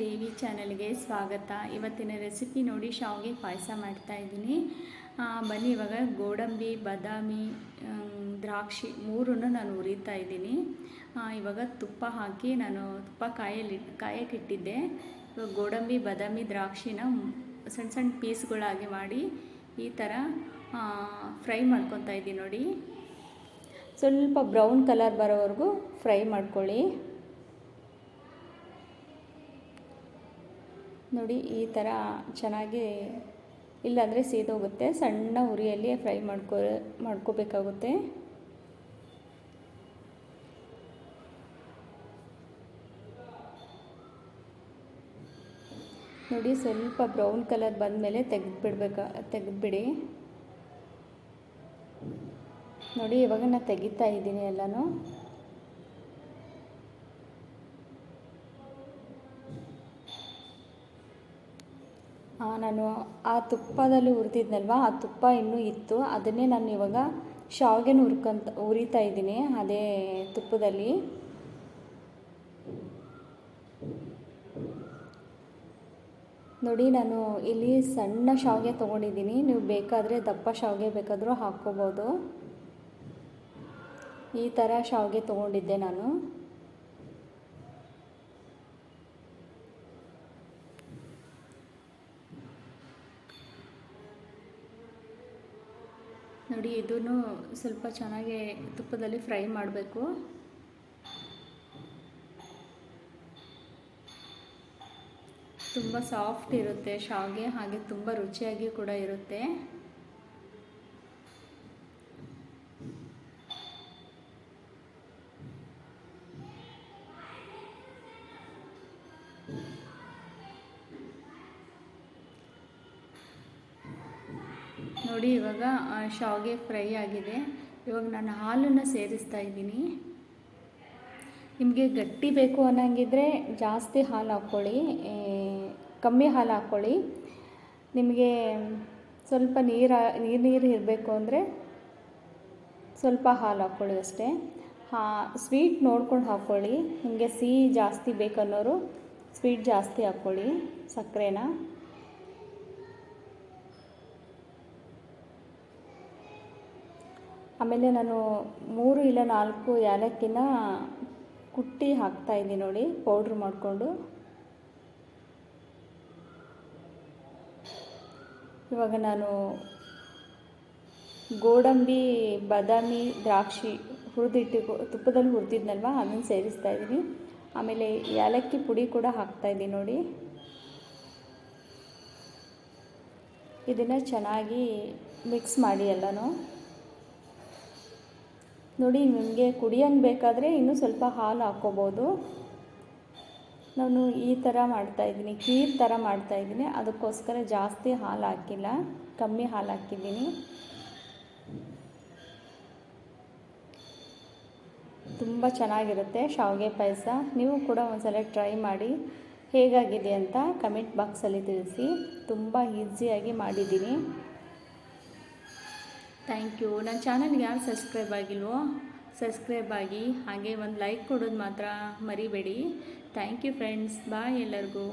ದೇವಿ ಚಾನಲ್ಗೆ ಸ್ವಾಗತ. ಇವತ್ತಿನ ರೆಸಿಪಿ ನೋಡಿ ಶಾವಿಗೆ ಪಾಯಸ ಮಾಡ್ತಾ ಇದ್ದೀನಿ. ಬನ್ನಿ ಇವಾಗ ಗೋಡಂಬಿ, ಬಾದಾಮಿ ದ್ರಾಕ್ಷಿ ಮೂರನ್ನು ನಾನು ಹುರಿತಾ ಇದ್ದೀನಿ. ಇವಾಗ ತುಪ್ಪ ಹಾಕಿ ನಾನು ತುಪ್ಪ ಕಾಯಲ್ಲಿ, ಕಾಯಕ್ಕೆ ಇಟ್ಟಿದ್ದೆ. ಇವಾಗ ಗೋಡಂಬಿ, ಬಾದಾಮಿ, ದ್ರಾಕ್ಷಿನ ಸಣ್ಣ ಸಣ್ಣ ಪೀಸ್ಗಳಾಗಿ ಮಾಡಿ ಈ ಥರ ಫ್ರೈ ಮಾಡ್ಕೊತಾ ಇದ್ದೀನಿ ನೋಡಿ. ಸ್ವಲ್ಪ ಬ್ರೌನ್ ಕಲರ್ ಬರೋವರೆಗೂ ಫ್ರೈ ಮಾಡ್ಕೊಳ್ಳಿ. ನೋಡಿ, ಈ ಥರ ಚೆನ್ನಾಗಿ ಇಲ್ಲಾಂದರೆ ಸೀದೋಗುತ್ತೆ. ಸಣ್ಣ ಉರಿಯಲ್ಲಿ ಫ್ರೈ ಮಾಡ್ಕೊ, ಮಾಡ್ಕೋಬೇಕಾಗುತ್ತೆ. ನೋಡಿ, ಸ್ವಲ್ಪ ಬ್ರೌನ್ ಕಲರ್ ಬಂದಮೇಲೆ ತೆಗೆದುಬಿಡ್ಬೇಕಾ, ತೆಗೆದುಬಿಡಿ. ನೋಡಿ, ಇವಾಗ ನಾನು ತೆಗಿತಾ ಇದ್ದೀನಿ ಎಲ್ಲನೂ. ನಾನು ಆ ತುಪ್ಪದಲ್ಲಿ ಹುರಿದಿದ್ನಲ್ವ? ಆ ತುಪ್ಪ ಇನ್ನೂ ಇತ್ತು. ಅದನ್ನೇ ನಾನು ಇವಾಗ ಶಾವಿಗೆನ ಹುರ್ಕೊಂತ, ಹುರಿತಾ ಇದ್ದೀನಿ ಅದೇ ತುಪ್ಪದಲ್ಲಿ. ನೋಡಿ, ನಾನು ಇಲ್ಲಿ ಸಣ್ಣ ಶಾವಿಗೆ ತೊಗೊಂಡಿದ್ದೀನಿ. ನೀವು ಬೇಕಾದರೆ ದಪ್ಪ ಶಾವಿಗೆ ಬೇಕಾದರೂ ಹಾಕ್ಕೋಬೋದು. ಈ ಥರ ಶಾವಿಗೆ ತೊಗೊಂಡಿದ್ದೆ ನಾನು. ನೋಡಿ, ಇದನ್ನು ಸ್ವಲ್ಪ ಚೆನ್ನಾಗಿ ತುಪ್ಪದಲ್ಲಿ ಫ್ರೈ ಮಾಡಬೇಕು. ತುಂಬ ಸಾಫ್ಟ್ ಇರುತ್ತೆ, ಶಾವಿಗೆ ಹಾಗೆ ತುಂಬ ರುಚಿಯಾಗಿ ಕೂಡ ಇರುತ್ತೆ. ನೋಡಿ ಇವಾಗ ಶಾವಿಗೆ ಫ್ರೈ ಆಗಿದೆ. ಇವಾಗ ನಾನು ಹಾಲನ್ನು ಸೇರಿಸ್ತಾ ಇದ್ದೀನಿ. ನಿಮಗೆ ಗಟ್ಟಿ ಬೇಕು ಅನ್ನಂಗಿದ್ರೆ ಜಾಸ್ತಿ ಹಾಲು ಹಾಕ್ಕೊಳ್ಳಿ. ಕಮ್ಮಿ ಹಾಲು ಹಾಕ್ಕೊಳ್ಳಿ. ನಿಮಗೆ ಸ್ವಲ್ಪ ನೀರು ನೀರು ನೀರು ಇರಬೇಕು ಅಂದರೆ ಸ್ವಲ್ಪ ಹಾಲು ಹಾಕ್ಕೊಳ್ಳಿ ಅಷ್ಟೇ. ಹಾ, ಸ್ವೀಟ್ ನೋಡ್ಕೊಂಡು ಹಾಕ್ಕೊಳ್ಳಿ. ನಿಮಗೆ ಸಿಹಿ ಜಾಸ್ತಿ ಬೇಕನ್ನೋರು ಸ್ವೀಟ್ ಜಾಸ್ತಿ ಹಾಕ್ಕೊಳ್ಳಿ ಸಕ್ಕರೆನ. ಆಮೇಲೆ ನಾನು ಮೂರು ಇಲ್ಲ ನಾಲ್ಕು ಏಲಕ್ಕಿನ ಕುಟ್ಟಿ ಹಾಕ್ತಾ ಇದ್ದೀನಿ ನೋಡಿ, ಪೌಡ್ರ್ ಮಾಡಿಕೊಂಡು. ಇವಾಗ ನಾನು ಗೋಡಂಬಿ, ಬಾದಾಮಿ, ದ್ರಾಕ್ಷಿ ಹುರಿದಿಟ್ಟು ತುಪ್ಪದಲ್ಲಿ ಹುರಿದಿದ್ನಲ್ವ, ಅದನ್ನು ಸೇರಿಸ್ತಾ ಇದ್ದೀನಿ. ಆಮೇಲೆ ಏಲಕ್ಕಿ ಪುಡಿ ಕೂಡ ಹಾಕ್ತಾ ಇದ್ದೀನಿ ನೋಡಿ. ಇದನ್ನು ಚೆನ್ನಾಗಿ ಮಿಕ್ಸ್ ಮಾಡಿ ಎಲ್ಲನೂ. ನೋಡಿ, ನಿಮಗೆ ಕುಡಿಯಂಗೆ ಬೇಕಾದರೆ ಇನ್ನೂ ಸ್ವಲ್ಪ ಹಾಲು ಹಾಕ್ಕೋಬೋದು. ನಾನು ಈ ಥರ ಮಾಡ್ತಾಯಿದ್ದೀನಿ ಖೀರ್ ಥರ ಮಾಡ್ತಾಯಿದ್ದೀನಿ ಅದಕ್ಕೋಸ್ಕರ ಜಾಸ್ತಿ ಹಾಲು ಹಾಕಿಲ್ಲ, ಕಮ್ಮಿ ಹಾಲು ಹಾಕಿದ್ದೀನಿ. ತುಂಬ ಚೆನ್ನಾಗಿರುತ್ತೆ ಶಾವಿಗೆ ಪಾಯಸ. ನೀವು ಕೂಡ ಒಂದ್ಸಲ ಟ್ರೈ ಮಾಡಿ, ಹೇಗಾಗಿದೆ ಅಂತ ಕಮೆಂಟ್ ಬಾಕ್ಸಲ್ಲಿ ತಿಳಿಸಿ. ತುಂಬ ಈಸಿಯಾಗಿ ಮಾಡಿದ್ದೀನಿ. ಥ್ಯಾಂಕ್ ಯು ನನ್ನ ಚಾನಲ್ಗೆ ಯಾರು ಸಬ್ಸ್ಕ್ರೈಬ್ ಆಗಿಲ್ವೋ ಸಬ್ಸ್ಕ್ರೈಬ್ ಆಗಿ ಹಾಗೆ ಒಂದು ಲೈಕ್ ಕೊಡೋದು ಮಾತ್ರ ಮರಿಬೇಡಿ. ಥ್ಯಾಂಕ್ ಯು ಫ್ರೆಂಡ್ಸ್ ಬಾಯ್ ಎಲ್ಲರಿಗೂ.